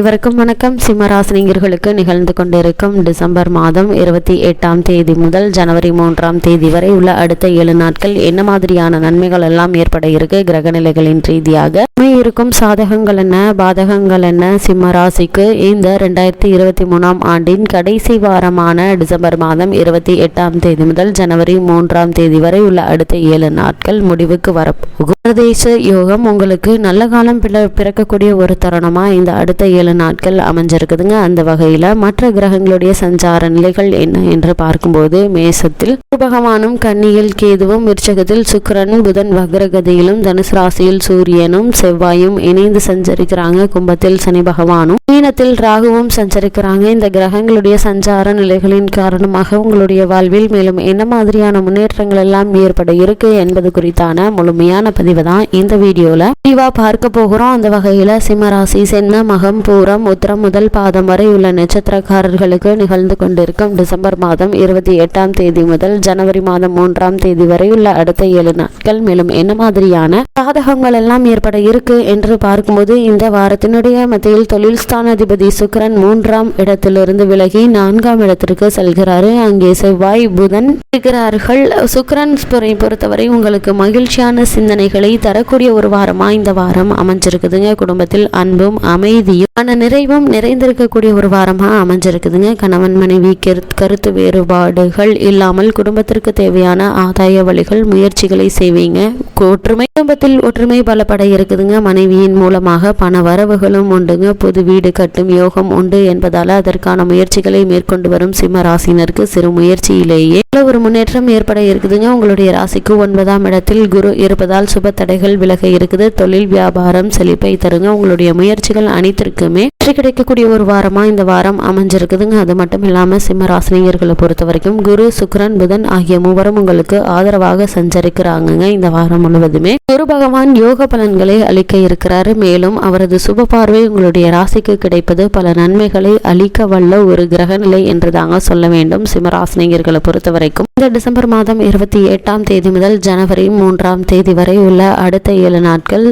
இவருக்கும் வணக்கம். சிம்மராசினியர்களுக்கு நிகழ்ந்து கொண்டிருக்கும் டிசம்பர் மாதம் இருபத்தி எட்டாம் தேதி முதல் ஜனவரி மூன்றாம் தேதி வரை உள்ள அடுத்த ஏழு நாட்கள் என்ன மாதிரியான நன்மைகள் எல்லாம் ஏற்பட இருக்கு? கிரக நிலைகளின் ரீதியாக இருக்கும் சாதகங்கள் என்ன? பாதகங்கள் என்ன? சிம்ம ராசிக்கு இந்த ரெண்டாயிரத்தி இருபத்தி மூணாம் ஆண்டின் கடைசி வாரமான டிசம்பர் மாதம் இருபத்தி எட்டாம் தேதி முதல் ஜனவரி மூன்றாம் தேதி வரை உள்ள அடுத்த ஏழு நாட்கள் முடிவுக்கு வரப்போகும். பிரதேச யோகம் உங்களுக்கு நல்ல காலம் பிற- பிறக்கக்கூடிய ஒரு தருணமா? இந்த அடுத்த ஏழு நாட்கள் அமைஞ்சிருக்குதுங்க. அந்த வகையில் மற்ற கிரகங்களுடைய சஞ்சார நிலைகள் என்ன என்று பார்க்கும்போது மேசத்தில் பகவானும் கன்னியில் கேதுவும் விருச்சகத்தில் சுக்கிரன் புதன் வக்ரகதியிலும் தனுசு ராசியில் சூரியனும் செவ்வாயும் இணைந்து சஞ்சரிக்கிறாங்க. கும்பத்தில் சனி பகவானும் மீனத்தில் ராகுவும் சஞ்சரிக்கிறாங்க. இந்த கிரகங்களுடைய சஞ்சார நிலைகளின் காரணமாக உங்களுடைய வாழ்வில் மேலும் என்ன மாதிரியான முன்னேற்றங்கள் எல்லாம் ஏற்பட இருக்கு என்பது குறித்தான முழுமையான பதிவு தான் இந்த வீடியோல. விரிவா பார்க்க போகிறோம். அந்த வகையில சிம்மராசி சென்ன மகம் பூரம் உத்திரம் முதல் பாதம் வரை உள்ள நட்சத்திரக்காரர்களுக்கு நிகழ்ந்து கொண்டிருக்கும் டிசம்பர் மாதம் இருபத்தி எட்டாம் தேதி முதல் ஜனவரி மாதம் மூன்றாம் தேதி வரை உள்ள அடுத்த ஏழு நாட்கள். மேலும் என்ன மாதிரியான சாதகங்கள் எல்லாம் ஏற்பட இருக்கு என்று பார்க்கும்போது இந்த வாரத்தினுடைய மத்தியில் தொழில் ஸ்தானாதிபதி சுக்கிரன் மூன்றாம் இடத்திலிருந்து விலகி நான்காம் இடத்திற்கு செல்கிறாரு. அங்கே செவ்வாய் புதன் இருக்கிறார்கள். சுக்ரன் பொறுத்தவரை உங்களுக்கு மகிழ்ச்சியான சிந்தனைகளை தரக்கூடிய ஒரு வாரமா இந்த வாரம் அமைஞ்சிருக்குதுங்க. குடும்பத்தில் அன்பும் அமைதியும் ஆனால் நிறைவும் நிறைந்திருக்கக்கூடிய ஒரு வாரமாக அமைஞ்சிருக்குதுங்க. கணவன் மனைவி கருத்- கருத்து வேறுபாடுகள் இல்லாமல் குடும்பத்திற்கு தேவையான ஆதாய வழிகள் முயற்சிகளை செய்வீங்க. ஒற்றுமை குடும்பத்தில் ஒற்றுமை பலப்பட இருக்குதுங்க. மனைவியின் மூலமாக பண வரவுகளும் உண்டுங்க. புது வீடு கட்டும் யோகம் உண்டு என்பதால் அதற்கான முயற்சிகளை மேற்கொண்டு வரும் சிம்ம ராசினருக்கு சிறு முயற்சியிலேயே ஒரு முன்னேற்றம் ஏற்பட இருக்குதுங்க. உங்களுடைய ராசிக்கு ஒன்பதாம் இடத்தில் குரு இருப்பதால் சுப தடைகள் விலக இருக்குது. தொழில் வியாபாரம் செழிப்பை தருங்க. உங்களுடைய முயற்சிகள் அனைத்திற்கும் வெற்றி கிடைக்கக்கூடிய ஒரு வாரமா இந்த வாரம் அமைஞ்சிருக்குதுங்க. அது மட்டும் இல்லாம சிம்ம ராசினியர்களை பொறுத்த வரைக்கும் குரு சுக்ரன் புதன் ஆகிய மூவரும் உங்களுக்கு ஆதரவாக சஞ்சரிக்கிறாங்கங்க இந்த வாரம் முழுவதுமே. குரு பகவான் யோக பலன்களை அளிக்க இருக்கிறாரு. மேலும் அவரது சுப பார்வை உங்களுடைய ராசிக்கு கிடைப்பது பல நன்மைகளை அளிக்க வல்ல ஒரு கிரகநிலை என்று தாங்க சொல்ல வேண்டும் சிம்மராசினியர்களை பொறுத்த வரைக்கும். இந்த டிசம்பர் மாதம் இருபத்தி எட்டாம் தேதி முதல் ஜனவரி மூன்றாம் தேதி வரை உள்ள அடுத்த ஏழு நாட்கள்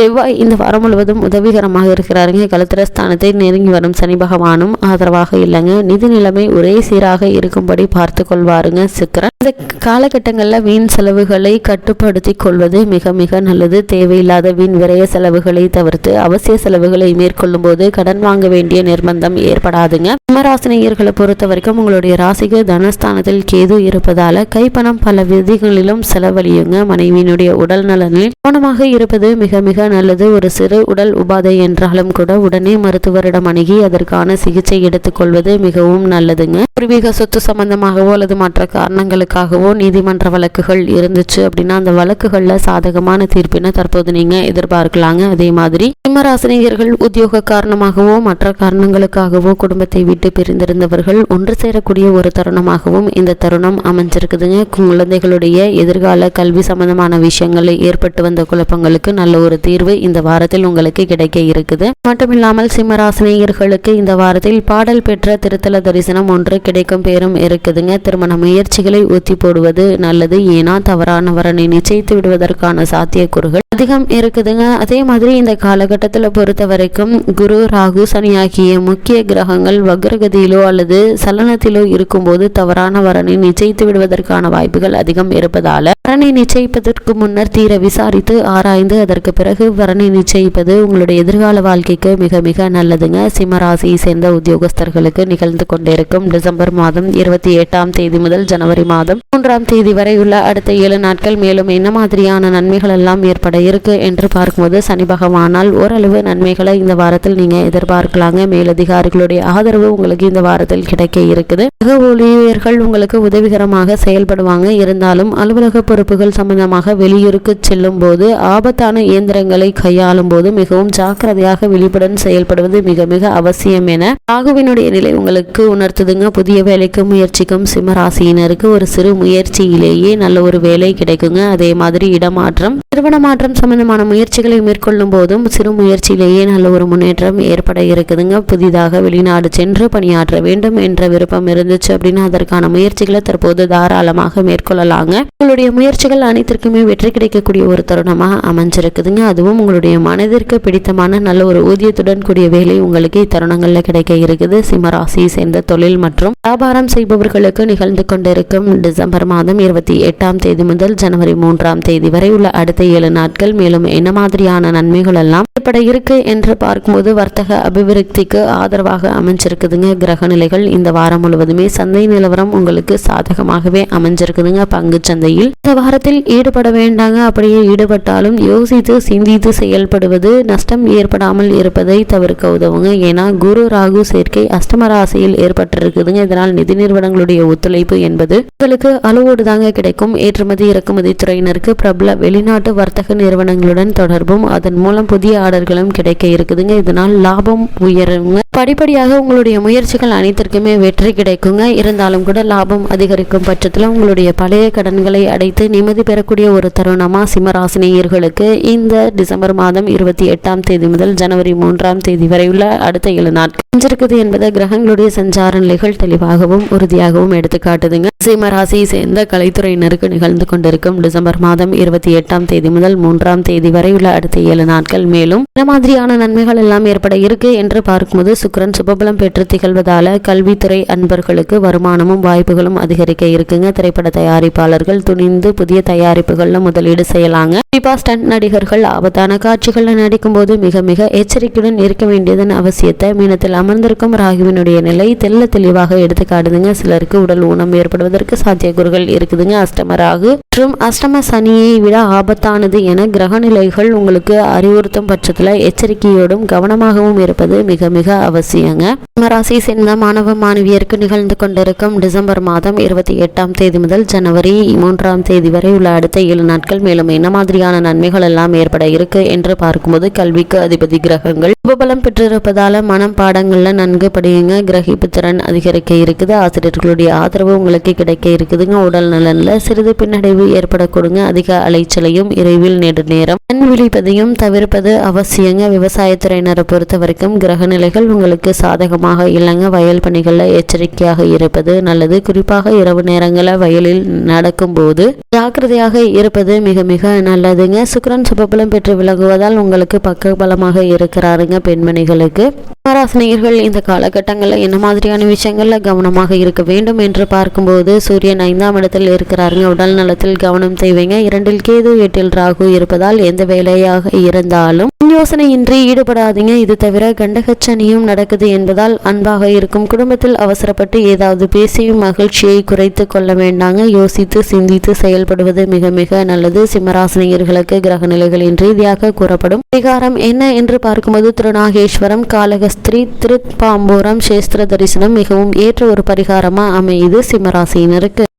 செவ்வாய் இந்த வாரம் முழுவதும் உதவிகரமாக இருக்கிறாருங்க. கலத்திரஸ்தானத்தை நெருங்கி வரும் சனி பகவானும் ஆதரவாக இல்லைங்க. நிதி நிலைமை ஒரே சீராக இருக்கும்படி பார்த்து கொள்வாருங்க சுக்கரன். இந்த காலகட்டங்களில் வீண் செலவுகளை கட்டுப்படுத்தி கொள்வது மிக மிக நல்லது. தேவையில்லாத வீண் விரய செலவுகளை தவிர்த்து அவசிய செலவுகளை மேற்கொள்ளும் போது கடன் வாங்க வேண்டிய நிர்பந்தம் ஏற்படாதுங்க. சிம்மராசினியர்களை பொறுத்த வரைக்கும் உங்களுடைய ராசிக்கு தனஸ்தானத்தில் கேது இருப்பதால கைப்பணம் பல விதிகளிலும் செலவழியுங்க. மனைவியினுடைய உடல் நலனில் கவனமாக இருப்பது மிக மிக நல்லது ஒரு சிறு உடல் உபாதை என்றாலும் கூட உடனே மருத்துவரிடம் அணுகி அதற்கான சிகிச்சை எடுத்துக்கொள்வது மிகவும் நல்லதுங்க. பூர்வீக சொத்து சம்பந்தமாகவோ அல்லது மற்ற காரணங்களுக்காகவோ நீதிமன்ற வழக்குகள் இருந்துச்சு அப்படின்னா அந்த வழக்குகளில் சாதகமான தீர்ப்பினை தற்போது நீங்க எதிர்பார்க்கலாங்க. அதே மாதிரி சிம்மராசினியர்கள் உத்தியோக காரணமாகவோ மற்ற காரணங்களுக்காகவோ குடும்பத்தை விட்டு பிரிந்திருந்தவர்கள் ஒன்று சேரக்கூடிய ஒரு தருணமாகவும் இந்த தருணம் அமைஞ்சிருக்குதுங்க. குழந்தைகளுடைய எதிர்கால கல்வி சம்பந்தமான விஷயங்களில் ஏற்பட்டு வந்த குழப்பங்களுக்கு நல்ல ஒரு தீர்வு தீர்வு இந்த வாரத்தில் உங்களுக்கு கிடைக்க இருக்குது. மட்டுமில்லாமல் சிம்மராசினியர்களுக்கு இந்த வாரத்தில் பாடல் பெற்ற திருத்தல தரிசனம் ஒன்று கிடைக்கும் பேரும் இருக்குதுங்க. திருமண முயற்சிகளை ஊத்தி போடுவது நல்லது. ஏன்னா தவறான வரனை நிச்சயித்து விடுவதற்கான சாத்தியக்கூறுகள் அதிகம் இருக்குதுங்க. அதே மாதிரி இந்த காலகட்டத்தில் பொறுத்த வரைக்கும் குரு ராகு சனி ஆகிய முக்கிய கிரகங்கள் வக்ரகதியிலோ அல்லது சலனத்திலோ இருக்கும்போது தவறான வரனை நிச்சயித்து விடுவதற்கான வாய்ப்புகள் அதிகம் இருப்பதால வரனை நிச்சயிப்பதற்கு முன்னர் தீர விசாரித்து ஆராய்ந்து அதற்கு பிறகு வரனை நிச்சயிப்பது உங்களுடைய எதிர்கால வாழ்க்கைக்கு மிக மிக நல்லதுங்க. சிம்மராசியை சேர்ந்த உத்தியோகஸ்தர்களுக்கு நிகழ்ந்து கொண்டிருக்கும் டிசம்பர் மாதம் இருபத்தி எட்டாம் தேதி முதல் ஜனவரி மாதம் மூன்றாம் தேதி வரை உள்ள அடுத்த ஏழு நாட்கள் மேலும் என்ன மாதிரியான நன்மைகள் எல்லாம் ஏற்பட இருக்கு என்று பார்க்கும்போது சனி பகவானால் ஓரளவு நன்மைகளை இந்த வாரத்தில் நீங்க எதிர்பார்க்கலாங்க. மேலதிகாரிகளுடைய ஆதரவு உங்களுக்கு இந்த வாரத்தில் கிடைக்க இருக்குது. சக ஊழியர்கள் உங்களுக்கு உதவிகரமாக செயல்படுவாங்க. இருந்தாலும் அலுவலக பொறுப்புகள் சம்பந்தமாக வெளியூருக்கு செல்லும் போது ஆபத்தான இயந்திரங்கள் கையாளும் போது மிகவும் ஜாக்கிரதையாக விழிப்புடன் செயல்படுவது மிக மிக அவசியம் என ராகுவினுடைய நிலை உங்களுக்கு உணர்த்துதுங்க. புதிய வேலைக்கு முயற்சிக்கும் சிம்மராசியினருக்கு ஒரு சிறு முயற்சியிலேயே நல்ல ஒரு வேலை கிடைக்குங்க. அதே மாதிரி இடமாற்றம் நிறுவன மாற்றம் சம்பந்தமான முயற்சிகளை மேற்கொள்ளும் போதும் சிறு முயற்சியிலேயே நல்ல ஒரு முன்னேற்றம் ஏற்பட இருக்குதுங்க. புதிதாக வெளிநாடு சென்று பணியாற்ற வேண்டும் என்ற விருப்பம் இருந்துச்சு அப்படின்னா அதற்கான முயற்சிகளை தற்போது தாராளமாக மேற்கொள்ளலாங்க. உங்களுடைய முயற்சிகள் அனைத்திற்குமே வெற்றி கிடைக்கக்கூடிய ஒரு தருணமாக அமைஞ்சிருக்குதுங்க. அதுவும் உங்களுடைய மனதிற்கு பிடித்தமான நல்ல ஒரு ஊதியத்துடன் கூடிய வேலை உங்களுக்கு இத்தருணங்களில் கிடைக்க இருக்குது. சிம்மராசியை சேர்ந்த தொழில் மற்றும் வியாபாரம் செய்பவர்களுக்கு நிகழ்ந்து கொண்டிருக்கும் டிசம்பர் மாதம் இருபத்தி எட்டாம் தேதி முதல் ஜனவரி மூன்றாம் தேதி வரை உள்ள அடுத்த ஏழு நாட்கள் மேலும் என்ன மாதிரியான நன்மைகள் எல்லாம் ஏற்பட இருக்கு என்று பார்க்கும்போது வர்த்தக அபிவிருத்திக்கு ஆதரவாக அமைஞ்சிருக்குதுங்க. கிரக நிலைகள் இந்த வாரம் முழுவதுமே சந்தை நிலவரம் உங்களுக்கு சாதகமாகவே அமைஞ்சிருக்குதுங்க. பங்கு சந்தையில் இந்த வாரத்தில் ஈடுபட வேண்டாங்க. அப்படியே ஈடுபட்டாலும் யோசித்து சிந்தித்து செயல்படுவது நஷ்டம் ஏற்படாமல் இருப்பதை தவிர்க்க உதவுங்க. ஏன்னா குரு ராகு சேர்க்கை அஷ்டம ராசியில் ஏற்பட்டிருக்குதுங்க. இதனால் நிதி நிறுவனங்களுடைய ஒத்துழைப்பு என்பது உங்களுக்கு அளவோடு தாங்க கிடைக்கும். ஏற்றுமதி இறக்குமதி துறையினருக்கு பிரபல வெளிநாட்டு வர்த்தக நிறுவனங்களுடன் தொடர்பும் அதன் மூலம் புதிய ஆர்டர்களும் கிடைக்க இருக்குதுங்க. இதனால் லாபம் உயருங்க. படிப்படியாக உங்களுடைய முயற்சிகள் அனைத்திற்குமே வெற்றி கிடைக்குங்க. இருந்தாலும் கூட லாபம் அதிகரிக்கும் பட்சத்தில் உங்களுடைய பழைய கடன்களை அடைத்து நிம்மதி பெறக்கூடிய ஒரு தருணமா சிம்மராசினியர்களுக்கு இந்த டிசம்பர் மாதம் இருபத்தி எட்டாம் தேதி முதல் ஜனவரி மூன்றாம் தேதி வரை உள்ள அடுத்த ஏழு நாட்கள். இருக்குது என்பதை கிரகங்களுடைய சஞ்சார நிலைகள் தெளிவாகவும் உறுதியாகவும் எடுத்துக்காட்டுதுங்க. சிம்ம ராசியை சேர்ந்த கலைத்துறையினருக்கு நிகழ்ந்து கொண்டிருக்கும் டிசம்பர் மாதம் இருபத்தி எட்டாம் தேதி முதல் மூன்றாம் தேதி வரை உள்ள அடுத்த ஏழு நாட்கள். மேலும் என்ன மாதிரியான நன்மைகள் எல்லாம் ஏற்பட இருக்கு என்று பார்க்கும்போது சுக்கரன் சுபபலம் பெற்று திகழ்வதால கல்வித்துறை அன்பர்களுக்கு வருமானமும் வாய்ப்புகளும் அதிகரிக்க இருக்குங்க. திரைப்பட தயாரிப்பாளர்கள் துணிந்து புதிய தயாரிப்புகள்ல முதலீடு செய்யலாங்க. குறிப்பா ஸ்டண்ட் நடிகர்கள் ஆபத்தான காட்சிகள்ல நடிக்கும் போது மிக மிக எச்சரிக்கையுடன் இருக்க வேண்டியதன் அவசியத்தை மீனத்தில் அமர்ந்திருக்கும் ராகுவினுடைய நிலை தெல்ல தெளிவாக எடுத்து காட்டுதுங்க சிலருக்கு உடல் ஊனம் ஏற்படுவதற்கு சாத்தியக்கூறுகள் இருக்குதுங்க. அஷ்டம ராகு மற்றும் அஷ்டம சனியை விட ஆபத்தானது என கிரக நிலைகள் உங்களுக்கு அறிவுறுத்தும் பட்சத்தில் எச்சரிக்கையோடும் கவனமாகவும் இருப்பது மிக மிக அவசியங்க. ராசி சேர்ந்த மாணவ மாணவியருக்கு நிகழ்ந்து கொண்டிருக்கும் டிசம்பர் மாதம் இருபத்தி எட்டாம் தேதி முதல் ஜனவரி மூன்றாம் தேதி வரை உள்ள அடுத்த ஏழு நாட்கள் மேலும் என்ன மாதிரியான நன்மைகள் எல்லாம் ஏற்பட இருக்கு என்று பார்க்கும்போது கல்விக்கு அதிபதி கிரகங்கள். உபபலம் பெற்றிருப்பதால மனம் பாடங்கள்ல நன்கு படியுங்க. கிரகிப்பு திறன் அதிகரிக்க இருக்குது. ஆசிரியர்களுடைய ஆதரவு உங்களுக்கு கிடைக்க இருக்குதுங்க. உடல் நலன்ல சிறிது பின்னடைவு ஏற்படக்கூடுங்க. அதிக அலைச்சலையும் இறைவில் நெடு நேரம் கண் விழிப்பதையும் தவிர்ப்பது அவசியங்க. விவசாயத்துறையினரை பொறுத்த வரைக்கும் கிரக நிலைகள் உங்களுக்கு சாதகமாக இல்லைங்க. வயல் பணிகளில் எச்சரிக்கையாக இருப்பது நல்லது. குறிப்பாக இரவு நேரங்களில் வயலில் நடக்கும்போது ஜாக்கிரதையாக இருப்பது மிக மிக நல்லதுங்க. சுக்கரன் சுபபலம் பெற்று விளங்குவதால் உங்களுக்கு பக்க பலமாக இருக்கிறாருங்க பெண்மணிகளுக்கு. ராசினியர்கள் இந்த காலகட்டங்களில் என்ன மாதிரியான விஷயங்களில் கவனமாக இருக்க வேண்டும் என்று பார்க்கும்போது சூரியன் ஐந்தாம் இடத்தில் இருக்கிறாருங்க. உடல் நலத்தில் கவனம் தேவைங்க. இரண்டில் கேது எட்டில் ராகு இருப்பதால் எந்த வேலையாக இருந்தாலும் யோசனையின்றி ஈடுபடாதீங்க. இது தவிர கண்டகச்சனியும் நடக்குது என்பதால் அன்பாக இருக்கும். குடும்பத்தில் அவசரப்பட்டு ஏதாவது பேசி மகிழ்ச்சியை குறைத்து கொள்ள வேண்டாங்க. யோசித்து சிந்தித்து செயல்படுவது மிக மிக நல்லது. சிம்மராசினியர்களுக்கு கிரக நிலைகளின் ரீதியாக கூறப்படும். பரிகாரம் என்ன என்று பார்க்கும்போது திருநாகேஸ்வரம் காலகஸ்திரி திருப்பாம்பூரம் சேஸ்திர தரிசனம் மிகவும் ஏற்ற ஒரு பரிகாரமா அமையுது சிம்மராசியினருக்கு.